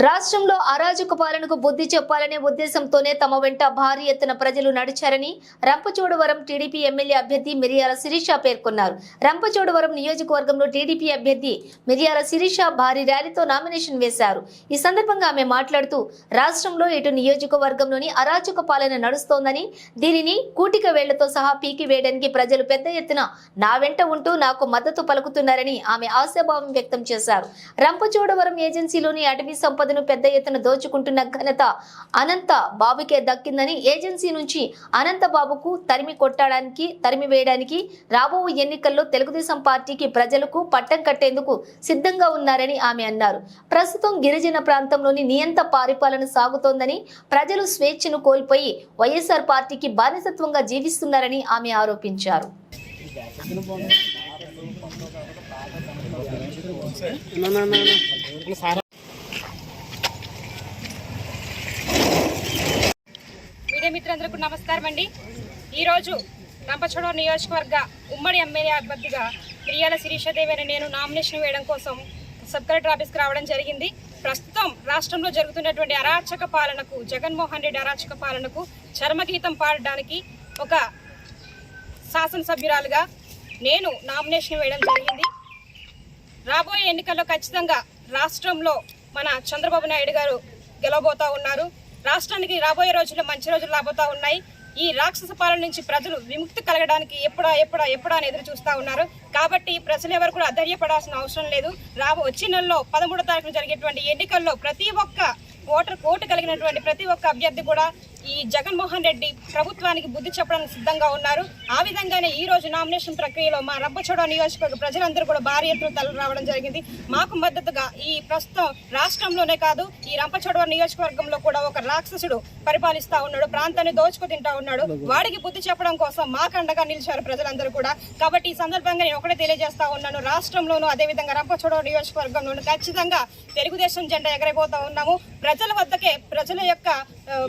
రాష్ట్రంలో అరాజక పాలనకు బుద్ధి చెప్పాలనే ఉద్దేశంతోనే తమ వెంట భారీ ఎత్తున ప్రజలు నడిచారని రంపచోడవరం టీడీపీ ఎమ్మెల్యే అభ్యర్థి మిరియాల శిరీష పేర్కొన్నారు. రంపచోడవరం నియోజకవర్గంలో టీడీపీ అభ్యర్థి మిరియాల శిరీష భారీ ర్యాలీతో నామినేషన్ వేశారు. ఈ సందర్భంగా ఆమె మాట్లాడుతూ రాష్ట్రంలో ఇటు నియోజకవర్గంలోని అరాచక పాలన నడుస్తోందని దీనిని కూటిక వేళ్ళతో సహా పీకి వేయడానికి ప్రజలు పెద్ద ఎత్తున నా వెంట ఉంటూ నాకు మద్దతు పలుకుతున్నారని ఆమె ఆశాభావం వ్యక్తం చేశారు. రంపచోడవరం ఏజెన్సీలోని అటవీ సంపదను పెద్ద ఎత్తున దోచుకుంటున్న ఘనత అనంత బాబుకే దక్కిందని ఏజెన్సీ నుంచి అనంత బాబుకు తరిమి కొట్టడానికి తరిమి వేయడానికి రాబో ఎన్నికల్లో తెలుగుదేశం పార్టీకి ప్రజలకు పట్టం కట్టేందుకు సిద్ధంగా ఉన్నారని ఆమె అన్నారు. ప్రస్తుతం గిరిజన ప్రాంతంలోని నియంత పరిపాలన సాగుతోందని ప్రజలు స్వేచ్ఛను కోల్పోయి వైఎస్ఆర్ పార్టీకి బానిసత్వంగా జీవిస్తున్నారని ఆమె ఆరోపించారు. నా సార్ నమస్కారం అండి. ఈరోజు రంపచోడవరం నియోజకవర్గ ఉమ్మడి ఎమ్మెల్యే అభ్యర్థిగా ప్రియాల శిరీషదేవి అనే నేను నామినేషన్ వేయడం కోసం సబ్ కలెక్టర్ ఆఫీస్కి రావడం జరిగింది. ప్రస్తుతం రాష్ట్రంలో జరుగుతున్నటువంటి అరాచక పాలనకు జగన్మోహన్ రెడ్డి అరాచక పాలనకు చర్మగీతం పాడడానికి ఒక శాసనసభ్యురాలుగా నేను నామినేషన్ వేయడం జరిగింది. రాబోయే ఎన్నికల్లో ఖచ్చితంగా రాష్ట్రంలో మన చంద్రబాబు నాయుడు గారు గెలవబోతా ఉన్నారు. రాష్ట్రానికి రాబోయే రోజుల్లో మంచి రోజులు రాబోతా ఉన్నాయి. ఈ రాక్షస పాలన నుంచి ప్రజలు విముక్తి కలగడానికి ఎప్పుడా ఎప్పుడా ఎప్పుడా అని ఎదురు చూస్తూ ఉన్నారు. కాబట్టి ప్రజలు ఎవరు కూడా అధైర్యపడాల్సిన అవసరం లేదు. రాబో వచ్చే నెలలో పదమూడో తారీఖున జరిగేటువంటి ఎన్నికల్లో ప్రతి ఒక్క ఓటర్ ఓటు కలిగినటువంటి ప్రతి ఒక్క అభ్యర్థి కూడా ఈ జగన్మోహన్ రెడ్డి ప్రభుత్వానికి బుద్ధి చెప్పడానికి సిద్ధంగా ఉన్నారు. ఆ విధంగానే ఈ రోజు నామినేషన్ ప్రక్రియలో మా రబ్బచోడ నియోజకవర్గ ప్రజలందరూ కూడా భారీ ఎత్తున తరలి రావడం జరిగింది. మాకు మద్దతుగా ఈ ప్రస్తుతం రాష్ట్రంలోనే కాదు ఈ రంపచోడవ నియోజకవర్గంలో కూడా ఒక రాక్షసుడు పరిపాలిస్తా ఉన్నాడు ప్రాంతాన్ని దోచుకు తింటా ఉన్నాడు. వాడికి బుద్ధి చెప్పడం కోసం మాకండగా నిలిచారు ప్రజలందరూ కూడా. కాబట్టి ఈ సందర్భంగా నేను ఒకటే తెలియజేస్తా ఉన్నాను. రాష్ట్రంలోనూ అదేవిధంగా రంపచోడవ నియోజకవర్గంలోనూ ఖచ్చితంగా తెలుగుదేశం జెండా ఎగరైపోతా ఉన్నాము. ప్రజల వద్దకే ప్రజల యొక్క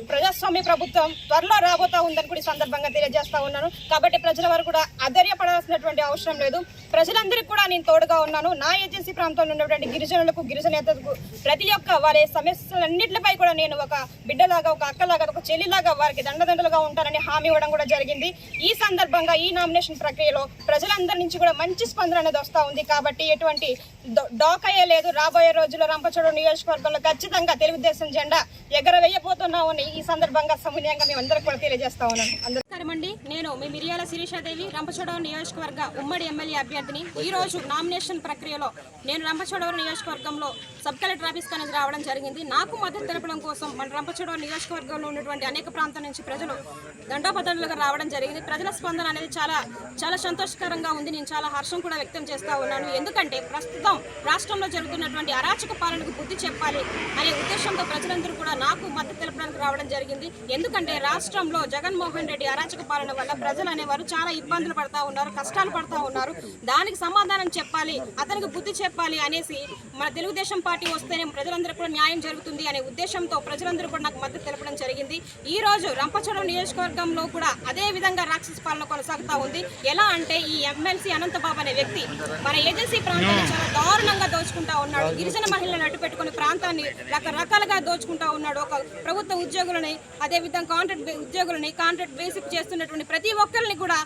ప్రజాస్వామ్య ప్రభుత్వం త్వరలో రాబోతా ఉందని కూడా ఈ సందర్భంగా తెలియజేస్తా ఉన్నాను. కాబట్టి ప్రజల వారు కూడా అధైర్యపడాల్సినటువంటి అవసరం లేదు. ప్రజలందరికీ కూడా నేను తోడుగా ఉన్నాను. నా ఏజెన్సీ ప్రాంతంలో ఉన్నటువంటి గిరిజనులకు గిరిజనేతలకు ప్రతి ఒక్క వారి సమస్యలన్నింటిపై కూడా నేను ఒక బిడ్డలాగా ఒక అక్కలాగా ఒక చెల్లిలాగా వారికి దండదండలుగా ఉంటానని హామీ ఇవ్వడం కూడా జరిగింది. ఈ సందర్భంగా ఈ నామినేషన్ ప్రక్రియలో ప్రజలందరి నుంచి కూడా మంచి స్పందన అనేది వస్తూ ఉంది. కాబట్టి ఎటువంటి డో- డోకయ్యే లేదు రాబోయే రోజుల్లో రంపచోడు నియోజకవర్గంలో ఖచ్చితంగా తెలుగుదేశం జెండా ఎగరవేయబోతున్నామని ఈ సందర్భంగా సమన్యంగా మేము అందరికీ కూడా తెలియజేస్తా ఉన్నాను నమస్కారం అండి. నేను మీ మిరియాల శిరీషాదేవి రంపచోడవరం నియోజకవర్గ ఉమ్మడి ఎమ్మెల్యే అభ్యర్థిని. ఈ రోజు నామినేషన్ ప్రక్రియలో నేను రంపచోడవరం నియోజకవర్గంలో సబ్ కలెక్టర్ ఆఫీస్కి అనేది రావడం జరిగింది. నాకు మద్దతు తెలపడం కోసం మన రంపచోడవరం నియోజకవర్గంలో ఉన్నటువంటి అనేక ప్రాంతాల నుంచి ప్రజలు దండోపదండలుగా రావడం జరిగింది. ప్రజల స్పందన అనేది చాలా చాలా సంతోషకరంగా ఉంది. నేను చాలా హర్షం కూడా వ్యక్తం చేస్తా ఉన్నాను. ఎందుకంటే ప్రస్తుతం రాష్ట్రంలో జరుగుతున్నటువంటి అరాచక పాలనకు బుద్ధి చెప్పాలి అనే ఉద్దేశంతో ప్రజలందరూ కూడా నాకు మద్దతు తెలపడానికి రావడం జరిగింది. ఎందుకంటే రాష్ట్రంలో జగన్మోహన్ రెడ్డి అరాచక పాలన వల్ల ప్రజలు అనేవారు చాలా ఇబ్బందులు పడతా ఉన్నారు కష్టాలు పడతా ఉన్నారు. దానికి సమాధానం చెప్పాలి అతనికి బుద్ధి చెప్పాలి అనేసి మన తెలుగుదేశం పార్టీ వస్తేనే ప్రజలందరూ కూడా న్యాయం జరుగుతుంది అనే ఉద్దేశంతో ప్రజలందరూ కూడా నాకు మద్దతు తెలపడం జరిగింది. ఈ రోజు రంపచోడవరం నియోజకవర్గంలో కూడా అదే విధంగా రాక్షస పాలన కొనసాగుతా ఉంది. ఎలా అంటే ఈ ఎమ్మెల్సీ అనంతబాబు అనే వ్యక్తి మన ఏజెన్సీ ప్రాంతాన్ని చాలా దారుణంగా దోచుకుంటా ఉన్నాడు. గిరిజన మహిళలను అడ్డు పెట్టుకుని ప్రాంతాన్ని రకరకాలుగా దోచుకుంటా ఉన్నాడు. ఒక ప్రభుత్వ ఉద్యోగులని అదే విధంగా కాంట్రాక్ట్ ఉద్యోగులని కాంట్రాక్ట్ బేసిక్ చేస్తున్నటువంటి ప్రతి ఒక్కరిని కూడా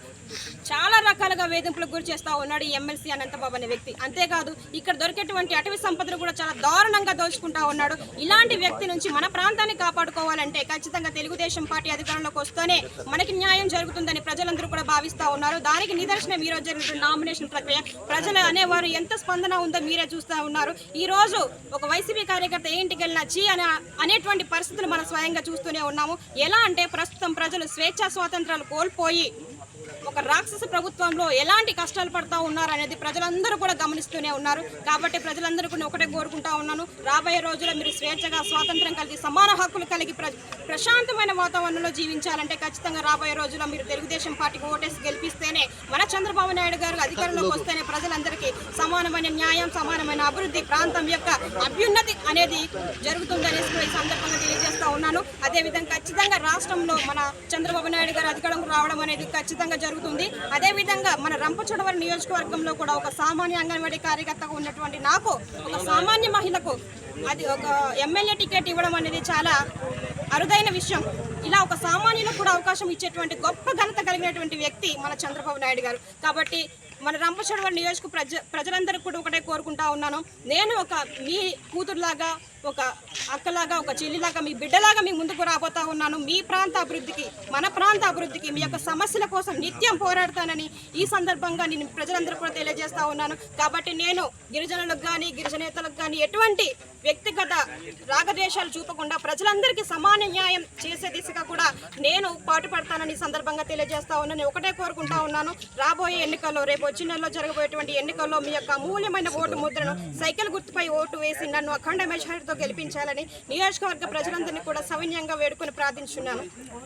చాలా రకాలుగా వేధింపులకు గురి చేస్తా ఉన్నాడు ఈ ఎమ్మెల్సీ అనంతబాబు అనే వ్యక్తి. అంతేకాదు ఇక్కడ దొరికేటువంటి అటవీ సంపదను కూడా చాలా దారుణంగా దోచుకుంటా ఉన్నాడు. ఇలాంటి వ్యక్తి నుంచి మన ప్రాంతాన్ని కాపాడుకోవాలంటే ఖచ్చితంగా తెలుగుదేశం పార్టీ అధికారంలోకి వస్తేనే మనకి న్యాయం జరుగుతుందని ప్రజలందరూ కూడా భావిస్తా ఉన్నారు. దానికి నిదర్శనం ఈ రోజు జరిగిన నామినేషన్ ప్రక్రియ. ప్రజలు అనేవారు ఎంత స్పందన ఉందో మీరే చూస్తూ ఉన్నారు. ఈ రోజు ఒక వైసీపీ కార్యకర్త ఏ ఇంటికి వెళ్ళినా చీ అనే అనేటువంటి పరిస్థితులు మనం స్వయంగా చూస్తూనే ఉన్నాము. ఎలా అంటే ప్రస్తుతం ప్రజలు స్వేచ్ఛా స్వాతంత్రాలు కోల్పోయి ఒక రాక్షస ప్రభుత్వంలో ఎలాంటి కష్టాలు పడతా ఉన్నారు అనేది ప్రజలందరూ కూడా గమనిస్తూనే ఉన్నారు. కాబట్టి ప్రజలందరూ కూడా ఒకటే కోరుకుంటా ఉన్నాను. రాబోయే రోజుల్లో మీరు స్వేచ్ఛగా స్వాతంత్రం కలిగి సమాన హక్కులు కలిగి ప్ర ప్రశాంతమైన వాతావరణంలో జీవించాలంటే ఖచ్చితంగా రాబోయే రోజుల్లో మీరు తెలుగుదేశం పార్టీకి ఓటేసి గెలిపిస్తేనే మన చంద్రబాబు నాయుడు గారు అధికారంలోకి వస్తేనే ప్రజలందరికీ సమానమైన న్యాయం సమానమైన అభివృద్ధి ప్రాంతం యొక్క అభ్యున్నతి అనేది జరుగుతుందనేసి కూడా ఈ సందర్భంగా తెలియజేస్తా ఉన్నాను. అదేవిధంగా ఖచ్చితంగా రాష్ట్రంలో మన చంద్రబాబు నాయుడు గారు అధికారంకు రావడం అనేది ఖచ్చితంగా జరుగుతుంది. అదేవిధంగా మన రంపచోడవరం నియోజకవర్గంలో కూడా ఒక సామాన్య అంగన్వాడీ కార్యకర్తగా ఉన్నటువంటి నాకు ఒక సామాన్య మహిళకు అది ఒక ఎమ్మెల్యే టికెట్ ఇవ్వడం అనేది చాలా అరుదైన విషయం. ఇలా ఒక సామాన్యులకు కూడా అవకాశం ఇచ్చేటువంటి గొప్ప ఘనత కలిగినటువంటి వ్యక్తి మన చంద్రబాబు నాయుడు గారు. కాబట్టి మన రంపచోడవరం నియోజక ప్రజ ప్రజలందరూ కూడా ఒకటే కోరుకుంటా ఉన్నాను. నేను ఒక మీ కూతురులాగా ఒక అక్కలాగా ఒక చెల్లిలాగా మీ బిడ్డలాగా మీ ముందుకు రాబోతా ఉన్నాను. మీ ప్రాంత అభివృద్ధికి మన ప్రాంత అభివృద్ధికి మీ యొక్క సమస్యల కోసం నిత్యం పోరాడతానని ఈ సందర్భంగా నేను ప్రజలందరూ కూడా తెలియజేస్తా ఉన్నాను. కాబట్టి నేను గిరిజనులకు కానీ గిరిజనేతలకు కానీ ఎటువంటి వ్యక్తిగత రాగద్వేషాలు చూపకుండా ప్రజలందరికీ సమాన న్యాయం చేసే దిశగా కూడా నేను పాటుపడతానని సందర్భంగా తెలియజేస్తా ఉన్నాను. ఒకటే కోరుకుంటా ఉన్నాను. రాబోయే ఎన్నికల్లో రేపు వచ్చే నెలలో జరగబోయేటువంటి ఎన్నికల్లో మీ యొక్క అమూల్యమైన ఓటు ముద్రను సైకిల్ గుర్తుపై ఓటు వేసి నన్ను అఖండ మెజారిటీతో గెలిపించాలని నియోజకవర్గ ప్రజలందరినీ కూడా సవినయంగా వేడుకొని ప్రార్థించున్నాను.